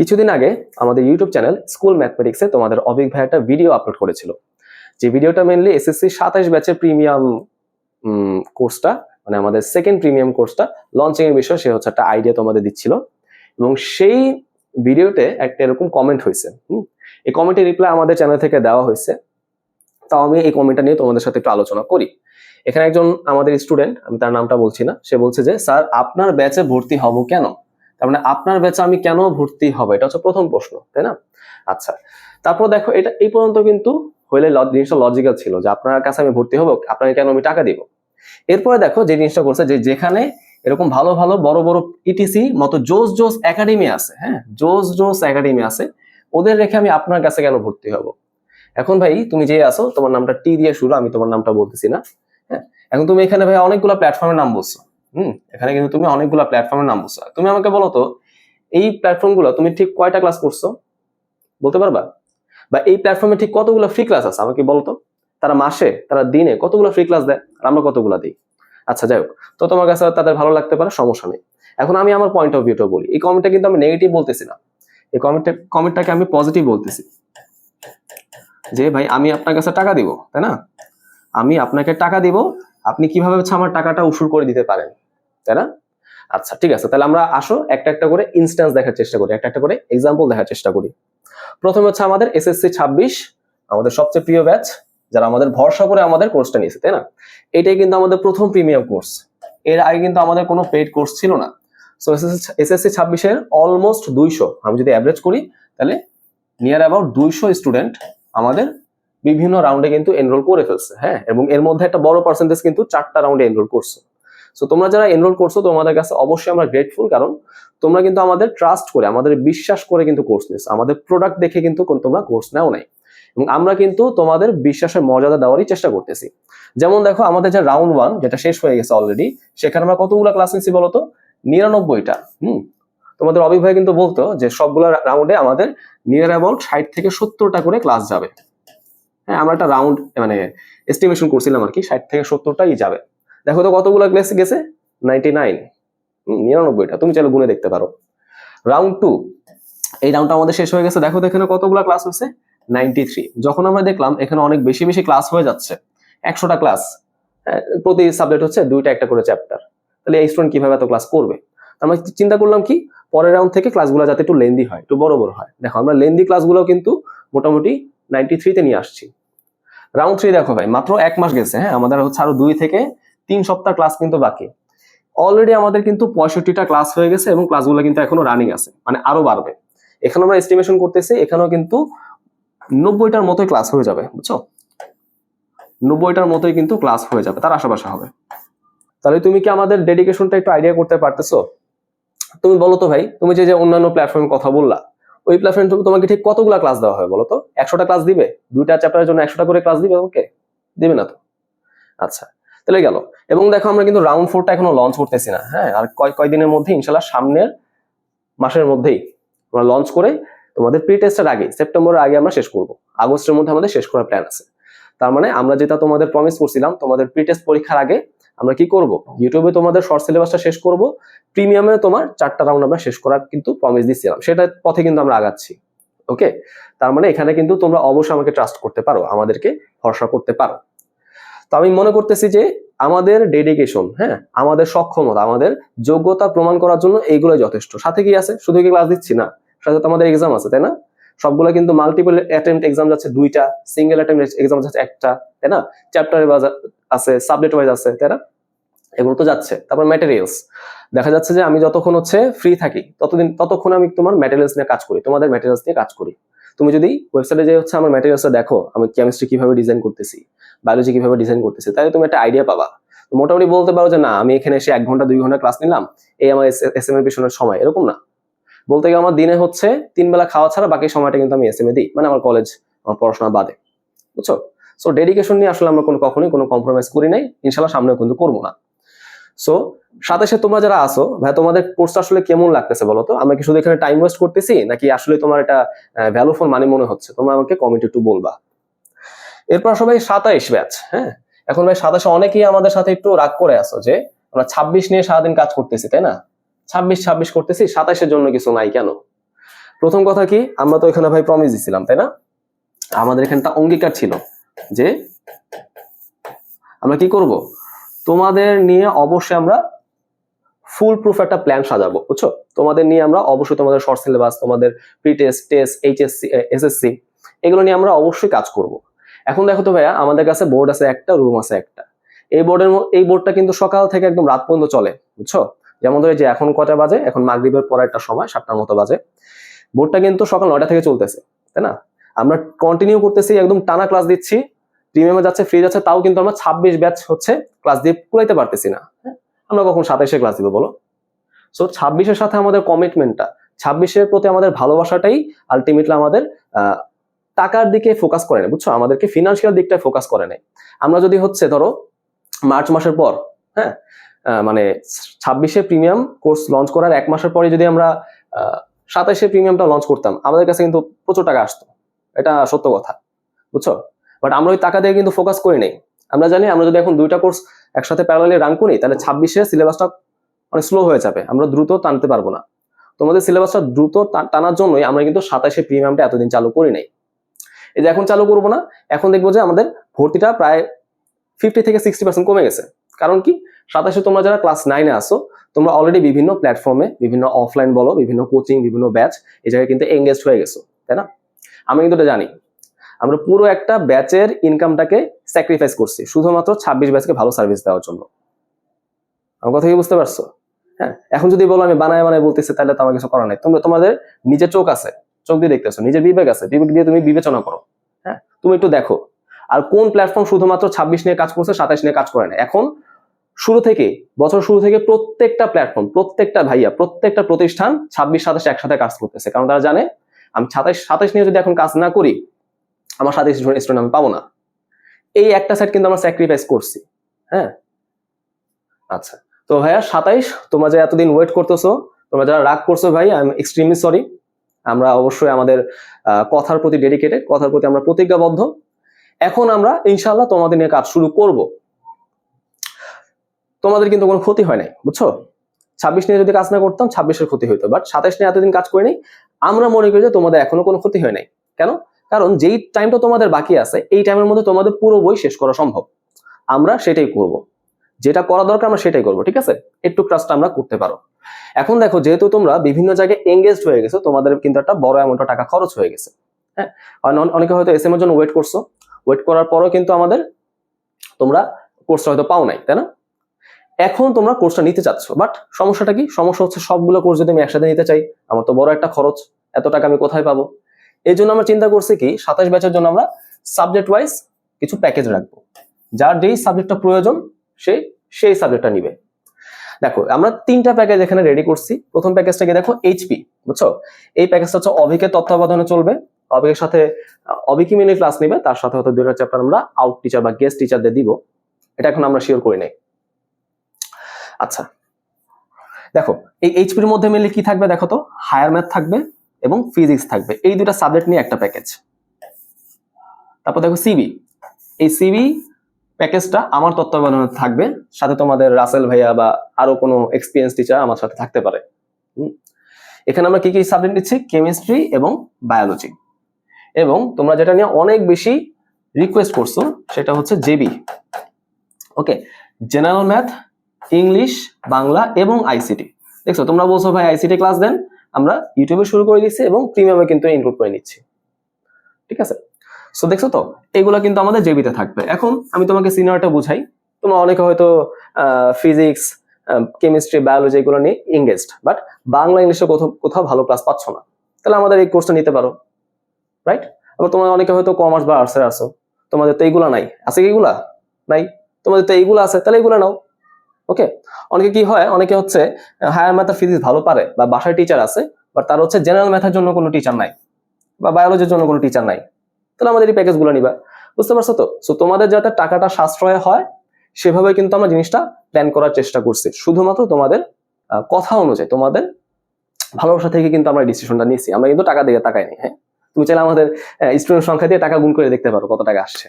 কিছুদিন আগে আমাদের ইউটিউব চ্যানেল স্কুল ম্যাথমেটিক্সে তোমাদের অভিক ভাই একটা ভিডিও আপলোড করেছিল। যে ভিডিওটা মেনলি এসএসসি সাতাশ ব্যাচের প্রিমিয়াম কোর্সটা মানে আমাদের সেকেন্ড প্রিমিয়াম কোর্সটা লঞ্চিং এর বিষয়ে সে হচ্ছে একটা আইডিয়া তোমাদের দিচ্ছিল। এবং সেই ভিডিওতে একটা এরকম কমেন্ট হয়েছে, হুম? এই কমেন্টের রিপ্লাই আমাদের চ্যানেল থেকে দেওয়া হয়েছে। তাও আমি এই কমেন্টটা নিয়ে তোমাদের সাথে একটু আলোচনা করি। এখানে একজন আমাদের স্টুডেন্ট আমি তার নামটা বলছি না, সে বলছে যে, স্যার, আপনার ব্যাচে ভর্তি হব কেন? তার মানে আপনার ব্যাচে আমি কেন ভর্তি হব? এটা হচ্ছে প্রথম প্রশ্ন, তাই না? আচ্ছা তারপর দেখো, এটা এই পর্যন্ত কিন্তু হইলে জিনিসটা লজিক্যাল ছিল যে আপনার কাছে আমি ভর্তি হব, আপনাকে কেন আমি টাকা দিব? এরপরে দেখো যে জিনিসটা করছে যে যেখানে এরকম ভালো ভালো, বড় বড় ইটিসি মতো জোস জোস একাডেমি আছে হ্যাঁ? জোস জোস একাডেমি আছে, ওদের রেখে আমি আপনার কাছে কেন ভর্তি হব? এখন ভাই, তুমি যে আসো, তোমার নামটা টি দিয়ে শুরু, আমি তোমার নামটা বলতেছি না হ্যাঁ? এখন তুমি এখানে ভাই অনেকগুলো প্ল্যাটফর্মের নাম বলছো। হুম, এখানে কিন্তু তুমি অনেকগুলো প্ল্যাটফর্মের নাম বলছো। তুমি আমাকে বলো তো, এই প্ল্যাটফর্মগুলো তুমি ঠিক কয়টা ক্লাস করছ? বলতে পারবা? বা এই প্ল্যাটফর্মে ঠিক কতগুলো ফ্রি ক্লাস আছে? আমাকে বলতো তারা মাসে, তারা দিনে কতগুলো ফ্রি ক্লাস দেয়? আর আমরা কতগুলো দিই? আচ্ছা যাই হোক। তো তোমার কাছে তাদের ভালো লাগতে পারে, সমস্যা নেই। এখন আমি আমার পয়েন্ট অফ ভিউটা বলি। এই কমেন্টটা কিন্তু আমি নেগেটিভ বলতেছি না। এই কমেন্টটা কমেন্টটাকে আমি পজিটিভ বলতেছি। যে ভাই, আমি আপনার কাছে টাকা দিব, তাই না? আমি আপনাকে টাকা দিব, আপনি কীভাবে হচ্ছে আমার টাকাটা উসুর করে দিতে পারেন? তাই না? আচ্ছা ঠিক আছে, তাহলে আমরা আসো একটা একটা করে ইনস্ট্যান্স দেখার চেষ্টা করি, একটা একটা করে এক্সাম্পল দেখার চেষ্টা করি। প্রথমে হচ্ছে আমাদের এসএসসি ছাব্বিশ, আমাদের সবচেয়ে প্রিয় ব্যাচ যারা আমাদের ভরসা করে আমাদের কোর্সটা নিয়েছে, তাই না? এটাই কিন্তু আমাদের প্রথম প্রিমিয়াম কোর্স এর আগে কিন্তু আমাদের কোনো পেইড কোর্স ছিল না। সো এসএসসি ছাব্বিশের অলমোস্ট দুইশো, আমি যদি অ্যাভারেজ করি, তাহলে নিয়ার অ্যাবাউট দুইশো স্টুডেন্ট আমাদের বিভিন্ন রাউন্ডে কিন্তু এনরোল করে ফেলছে হ্যাঁ? এবং এর মধ্যে একটা বড় পার্সেন্টেজ কিন্তু চারটা রাউন্ডে এনরোল করছ। সো তোমরা যারা এনরোল করছ, তোমাদের কাছে অবশ্যই আমরা গ্রেটফুল কারণ তোমরা কিন্তু আমাদের ট্রাস্ট করে, আমাদের বিশ্বাস করে কিন্তু কোর্স নিস আমাদের প্রোডাক্ট দেখে কিন্তু কোন- তোমরা কোর্স নাও নাই। এবং আমরা কিন্তু তোমাদের বিশ্বাসের মর্যাদা দেওয়ারই চেষ্টা করতেছি। যেমন দেখো, আমাদের যে রাউন্ড ওয়ান যেটা শেষ হয়ে গেছে অলরেডি সেখানে আমরা কতগুলো ক্লাস নিচ্ছি বলতো? নিরানব্বইটা, হুম? তোমাদের ভাই কিন্তু বলতো যে সবগুলো রাউন্ডে আমাদের নিয়ার অ্যাবাউট ষাট থেকে সত্তরটা করে ক্লাস যাবে। হ্যাঁ আমরা একটা রাউন্ড মানে এস্টিমেশন করছিলাম আর কি, ষাট থেকে সত্তরটাই যাবে। দেখো তো কতগুলো ক্লাস গেছে? নাইনটি নাইন নিরানব্বইটা। তুমি চলো গুনে দেখতে পারো। রাউন্ড টু এই রাউন্ডটা আমাদের শেষ হয়ে গেছে। দেখো তো এখানে কতগুলো ক্লাস হয়েছে? নাইনটি থ্রি যখন আমরা দেখলাম, এখানে অনেক বেশি বেশি ক্লাস হয়ে যাচ্ছে। একশোটা ক্লাস প্রতি সাবজেক্ট হচ্ছে দুইটা একটা করে চ্যাপ্টার তাহলে এই স্টুডেন্ট কীভাবে এত ক্লাস করবে? আমরা চিন্তা করলাম কি, পরের রাউন্ড থেকে ক্লাসগুলো যাতে একটু লেন্দি হয়, একটু বড় বড় হয়। দেখো, আমরা লেন্দি ক্লাসগুলো কিন্তু মোটামুটি নাইনটি থ্রিতে নিয়ে আসছি। রাউন্ড থ্রি দেখো ভাই, মাত্র এক মাস গেছে। হ্যাঁ আমাদের হচ্ছে আরও দুই থেকে তিন সপ্তাহ ক্লাস কিন্তু বাকি। অলরেডি আমাদের কিন্তু পঁয়ষট্টিটা ক্লাস হয়ে গেছে এবং ক্লাসগুলো কিন্তু এখনও রানিং আছে মানে আরও বাড়বে। এখানে আমরা এস্টিমেশন করতেছি, এখানেও কিন্তু নব্বইটার মতোই ক্লাস হয়ে যাবে, বুঝছ? নব্বইটার মতোই কিন্তু ক্লাস হয়ে যাবে, তার আশেপাশে হবে। তাহলে তুমি কি আমাদের ডেডিকেশনটা একটু আইডিয়া করতে পারতেছো? তুমি বলো তো ভাই, তুমি যে অন্যান্য প্ল্যাটফর্মের কথা বললা, ওই প্ল্যাটফর্ম তোমাকে ঠিক কতগুলা ক্লাস দেওয়া হয় বলো তো? একশোটা ক্লাস দিবে? দুইটা চ্যাপ্টারের জন্য একশোটা করে ক্লাস দিবে ওকে? দিবে না তো? আচ্ছা। তাহলে গেল। এবং দেখো আমরা কিন্তু রাউন্ড ফোরটা এখনও লঞ্চ করতেছি না হ্যাঁ? আর কয় কয়দিনের মধ্যে ইনশাল্লাহ সামনের মাসের মধ্যেই আমরা লঞ্চ করে তোমাদের প্রি টেস্টের আগে সেপ্টেম্বরের আগে আমরা শেষ করব। আগস্টের মধ্যে আমাদের শেষ করার প্ল্যান আছে। তার মানে আমরা যেটা তোমাদের প্রমিস করছিলাম, তোমাদের প্রি টেস্ট পরীক্ষার আগে আমরা কি করব? ইউটিউবে তোমাদের শর্ট সিলেবাসটা শেষ করব প্রিমিয়ামে তোমার চারটা রাউন্ড আমরা শেষ করার কিন্তু প্রমিস দিচ্ছিলাম। সেটার পথে কিন্তু আমরা আগাচ্ছি ওকে তার মানে এখানে কিন্তু তোমরা অবশ্যই আমাকে ট্রাস্ট করতে পারো, আমাদেরকে ভরসা করতে পারো। তো আমি মনে করতেছি যে আমাদের ডেডিকেশন হ্যাঁ আমাদের সক্ষমতা, আমাদের যোগ্যতা প্রমাণ করার জন্য এইগুলো যথেষ্ট। সাথে কি আছে? শুধু কি ক্লাস দিচ্ছি? না। সাথে তো আমাদের এক্সাম আছে, তাই না? সবগুলো কিন্তু মাল্টিপল অ্যাটেম্প এক্সাম যাচ্ছে দুইটা সিঙ্গেল অ্যাটেম্প এক্সাম যাচ্ছে একটা, তাই না? চ্যাপ্টার ওয়াইজ আছে সাবজেক্ট ওয়াইজ আছে, তাই না? এগুলো তো যাচ্ছে। তারপর ম্যাটেরিয়ালস দেখা যাচ্ছে যে আমি যতক্ষণ হচ্ছে ফ্রি থাকি, ততদিন ততক্ষণ আমি তোমার ম্যাটেরিয়ালস নিয়ে কাজ করি, তোমাদের ম্যাটেরিয়ালস নিয়ে কাজ করি। তুমি যদি ওয়েবসাইটে যে হচ্ছে আমার ম্যাটেরিয়ালসটা দেখো, আমি কেমিস্ট্রি কীভাবে ডিজাইন করতেছি বায়োলজি কীভাবে ডিজাইন করতেছি, তাহলে তুমি একটা আইডিয়া পাবা। মোটামুটি বলতে পারো যে, না, আমি এখানে এসে এক ঘণ্টা, দুই ঘণ্টা ক্লাস নিলাম, এই আমার এস এম এর পিছনের সময়। এরকম না। বলতে গেলে আমার দিনে হচ্ছে তিন বেলা খাওয়া ছাড়া বাকি সময়টা কিন্তু আমি এস এম এ দিই মানে আমার কলেজ আমার পড়াশোনা বাদে। বুঝছ? সো ডেডিকেশন নিয়ে আসলে আমরা কোনো কখনোই কোনো কম্প্রোমাইজ করি নাই ইনশাল্লাহ সামনে কিন্তু করব না। সো সাথে সাতাশে তোমরা যারা আসো ভাই, তোমাদের কোর্স আসলে কেমন লাগতেছে বলো তো? আমরা কি শুধু এখানে টাইম ওয়েস্ট করতেছি, নাকি আসলে তোমার এটা ভ্যালু ফর মানি মনে হচ্ছে? তোমরা আমাকে কমেন্ট একটু বলবা। এরপর সবাই সাতাইশ ব্যাচ হ্যাঁ? এখন ভাই সাতাশে অনেকেই আমাদের সাথে একটু রাগ করে আসো যে আমরা ছাব্বিশ নিয়ে সারাদিন কাজ করতেছি, তাই না? ছাব্বিশ ছাব্বিশ করতেছি, সাতাশের জন্য কিছু নাই কেন? প্রথম কথা কি, আমরা তো এখানে ভাই প্রমিস দিছিলাম, তাই না? আমাদের এখানটা অঙ্গীকার ছিল যে আমরা কি করব? তোমাদের নিয়ে অবশ্যই আমরা ফুল প্রুফ একটা প্ল্যান সাজাবো, বুঝছ? তোমাদের নিয়ে আমরা অবশ্যই তোমাদের শর্ট সিলেবাস তোমাদের pre test test HSC SSC এগুলো নিয়ে আমরা অবশ্যই কাজ করব। এখন দেখো তো ভাইয়া, আমাদের কাছে বোর্ড আছে একটা রুম আছে একটা। এই বোর্ডের এই বোর্ডটা কিন্তু সকাল থেকে একদম রাত পর্যন্ত চলে, বুঝছ? যেমন ধরে যে এখন কটা বাজে, এখন মাগরিবের পর একটা সময়, সাতটার মতো বাজে। বোর্ডটা কিন্তু সকাল নয়টা থেকে চলতেছে, তাই না? আমরা কন্টিনিউ করতেছি, একদম টানা ক্লাস দিচ্ছি প্রিমিয়ামে যাচ্ছে ফ্রি যাচ্ছে, তাও কিন্তু আমরা ছাব্বিশ ব্যাচ হচ্ছে ক্লাস দিয়ে কুলাইতে পারতেছি না হ্যাঁ? আমরা কখন সাতাইশে ক্লাস দিব, বলো? সো ছাব্বিশের সাথে আমাদের কমিটমেন্টটা ছাব্বিশের প্রতি আমাদের ভালোবাসাটাই আলটিমেটলি আমাদের টাকার দিকে ফোকাস করে না বুঝছ? আমাদেরকে ফিনান্সিয়াল দিকটায় ফোকাস করে নাই আমরা যদি হচ্ছে, ধরো, মার্চ মাসের পর হ্যাঁ মানে ছাব্বিশে প্রিমিয়াম কোর্স লঞ্চ করার এক মাসের পরে যদি আমরা সাতাইশে প্রিমিয়ামটা লঞ্চ করতাম, আমাদের কাছে কিন্তু প্রচুর টাকা আসতো। এটা সত্য কথা, বুঝছ? বাট আমরা ওই টাকা দিয়ে কিন্তু ফোকাস করি নাই। আমরা জানি, আমরা যদি এখন দুইটা কোর্স একসাথে প্যারালে রান করি, তাহলে ছাব্বিশে সিলেবাসটা অনেক স্লো হয়ে যাবে। আমরা দ্রুত টানতে পারব না। তোমাদের সিলেবাসটা দ্রুত টানার জন্যই আমরা কিন্তু সাতাশে প্রিমিয়ামটা এতদিন চালু করি নাই। এই যে এখন চালু করব না, এখন দেখব যে আমাদের ভর্তিটা প্রায় ফিফটি থেকে সিক্সটি পার্সেন্ট কমে গেছে। কারণ কি? সাতাশে তোমরা যারা ক্লাস নাইনে আসো তোমরা অলরেডি বিভিন্ন প্ল্যাটফর্মে বিভিন্ন অফলাইন বলো, বিভিন্ন কোচিং বিভিন্ন ব্যাচ এই জায়গায় কিন্তু এঙ্গেজ হয়ে গেছো, তাই না? আমি কিন্তু এটা জানি। আমরা পুরো একটা ব্যাচের ইনকামটাকে স্যাক্রিফাইস করছি, শুধুমাত্র ছাব্বিশ ব্যাচকে ভালো সার্ভিস দেওয়ার জন্য। আমার কথা কি বুঝতে পারছ? হ্যাঁ এখন যদি বলো আমি বানায় বানায় বলতেছি, তাহলে তো আমার কিছু করার নাই। তোমরা, তোমাদের নিজের চোখ আছে। চোখ দিয়ে দেখতেছো, নিজের বিবেক আছে, বিবেক দিয়ে তুমি বিবেচনা করো হ্যাঁ? তুমি একটু দেখো, আর কোন প্ল্যাটফর্ম শুধুমাত্র ছাব্বিশ নিয়ে কাজ করছে, সাতাশ নিয়ে কাজ করে না? এখন শুরু থেকে, বছর শুরু থেকে প্রত্যেকটা প্ল্যাটফর্ম প্রত্যেকটা ভাইয়া, প্রত্যেকটা প্রতিষ্ঠান ছাব্বিশ, সাতাশ একসাথে কাজ করতেছে। কারণ তারা জানে, আমি সাতাশ সাতাশ নিয়ে যদি এখন কাজ না করি, আমার সাথে স্টুডেন্ট আমি পাবো না। এই একটা সাইড কিন্তু আমরা স্যাক্রিফাইস করছি হ্যাঁ? আচ্ছা তো ভাইয়া সাতাইশ তোমরা যে এতদিন ওয়েট করতেছো, তোমরা যারা রাগ করছ ভাই আই এম এক্সট্রিমলি সরি আমরা অবশ্যই আমাদের কথার প্রতি ডেডিকেটেড কথার প্রতি আমরা প্রতিজ্ঞাবদ্ধ। এখন আমরা ইনশাল্লাহ তোমাদের নিয়ে কাজ শুরু করব। তোমাদের কিন্তু কোনো ক্ষতি হয় নাই, বুঝছ? ছাব্বিশ নিয়ে যদি কাজ না করতাম, ছাব্বিশের ক্ষতি হইতো। বাট সাতাইশ নিয়ে এতদিন কাজ করিনি, আমরা মনে করি যে তোমাদের এখনও কোনো ক্ষতি হয় নাই। কেন? কারণ যেই টাইমটা তোমাদের বাকি আছে, এই টাইমের মধ্যে তোমাদের পুরো বই শেষ করা সম্ভব। আমরা সেটাই করব। যেটা করা দরকার, আমরা সেটাই করব, ঠিক আছে? একটু ক্লাসটা আমরা করতে পারো। এখন দেখো, যেহেতু তোমরা বিভিন্ন জায়গায় এঙ্গেজড হয়ে গেছো, তোমাদের কিন্তু একটা বড় অ্যামাউন্ট টাকা খরচ হয়ে গেছে। হ্যাঁ? অনেকে হয়তো এস এম এর জন্য ওয়েট করছ। ওয়েট করার পরও কিন্তু আমাদের তোমরা কোর্সটা হয়তো পাও নাই, তাই না? এখন তোমরা কোর্সটা নিতে চাচ্ছ বাট সমস্যাটা কি? সমস্যা হচ্ছে সবগুলো কোর্স যদি আমি একসাথে নিতে চাই, আমার তো বড় একটা খরচ, এত টাকা আমি কোথায় পাবো? এই জন্য আমরা চিন্তা করছি কি, সাতাশ ব্যাচের জন্য আমরা সাবজেক্ট ওয়াইজ কিছু প্যাকেজ রাখব। যার যেই সাবজেক্টটা প্রয়োজন, সে, সেই সাবজেক্টটা নিবে। দেখো আমরা তিনটা প্যাকেজ এখানে রেডি করছি। প্রথম প্যাকেজটাকে দেখো এইচপি বুঝছ? এই প্যাকেজটা হচ্ছে অভিকের তত্ত্বাবধানে চলবে। অভিকের সাথে আহ, অভিকই মিলে ক্লাস নিবে। তার সাথে হয়তো দুইটা চ্যাপ্টার আমরা আউট টিচার বা গেস্ট টিচারদের দিব। এটা এখন আমরা শিওর করি নাই। আচ্ছা দেখো এই এইচপির মধ্যে মিলে কি থাকবে দেখো তো? হায়ার ম্যাথ থাকবে এবং ফিজিক্স থাকবে। এই দুটা সাবজেক্ট নিয়ে একটা প্যাকেজ তারপর দেখো সিবি এই সিবি প্যাকেজটা আমার তত্ত্বাবধানে থাকবে। সাথে তোমাদের রাসেল ভাইয়া বা আরও কোনো এক্সপিরিয়েন্স টিচার আমার সাথে থাকতে পারে। এখানে আমরা কি কি সাবজেক্ট নিচ্ছি? কেমিস্ট্রি এবং বায়োলজি এবং তোমরা যেটা নিয়ে অনেক বেশি রিকোয়েস্ট করছ সেটা হচ্ছে JB okay general math English Bangla এবং আইসিটি দেখছ? তোমরা বলছো, ভাই আইসিটি ক্লাস দেন। আমরা ইউটিউবে শুরু করে দিচ্ছি এবং প্রিমিয়ামে কিন্তু ইনক্লুড করে নিচ্ছি। ঠিক আছে? সো দেখছ তো? এগুলো কিন্তু আমাদের জেবিতে থাকবে। এখন আমি তোমাকে সিনিয়রটা বুঝাই। তোমরা অনেকে হয়তো ফিজিক্স কেমিস্ট্রি বায়োলজি এগুলো নিয়ে ইংগেজড বাট বাংলা ইংলিশে কোথাও কোথাও ভালো ক্লাস পাচ্ছ না। তাহলে আমাদের এই কোর্সটা নিতে পারো। রাইট আবার তোমরা অনেকে হয়তো কমার্স বা আর্টসের আসো তোমাদের তো এইগুলা নাই। আছে কি এগুলা? নাই? তোমাদের তো এইগুলো আছে, তাহলে এগুলো নাও। ওকে অনেকে কি হয়? অনেকে হচ্ছে হায়ার ম্যাথ ফিজিক্স ভালো পারে, বা বাসায় টিচার আছে বাট তার হচ্ছে জেনারেল ম্যাথের জন্য কোনো টিচার নাই, বা বায়োলজির জন্য কোনো টিচার নাই। তাহলে আমাদের এই প্যাকেজগুলো নিবা। বুঝতে পারছ তো? সো তোমাদের যাতে টাকাটা সাশ্রয় হয়, সেভাবে কিন্তু আমরা জিনিসটা প্ল্যান করার চেষ্টা করছি। শুধুমাত্র তোমাদের কথা অনুযায়ী, তোমাদের ভালোবাসা থেকে কিন্তু আমরা ডিসিশনটা নিয়েছি। আমরা কিন্তু টাকা দিয়ে তাকাই নি হ্যাঁ? তুমি চাইলে আমাদের স্টুডেন্ট সংখ্যা দিয়ে টাকা গুণ করে দেখতে পারো কত টাকা আসছে।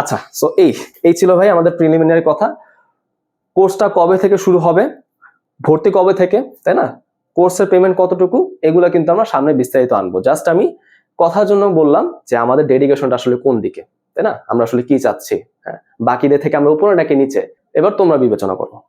আচ্ছা সো এই এই ছিল ভাই আমাদের প্রিলিমিনারি কথা। কোর্সটা কবে থেকে শুরু হবে? ভর্তি কবে থেকে? তাই না? কোর্সের পেমেন্ট কতটুকু? এগুলো কিন্তু আমরা সামনে বিস্তারিত আনব। জাস্ট আমি কথার জন্য বললাম যে আমাদের ডেডিকেশনটা আসলে কোন দিকে? তাই না? আমরা আসলে কি চাচ্ছি? হ্যাঁ বাকিদের থেকে আমরা উপরে নাকি নিচে? এবার তোমরা বিবেচনা করো।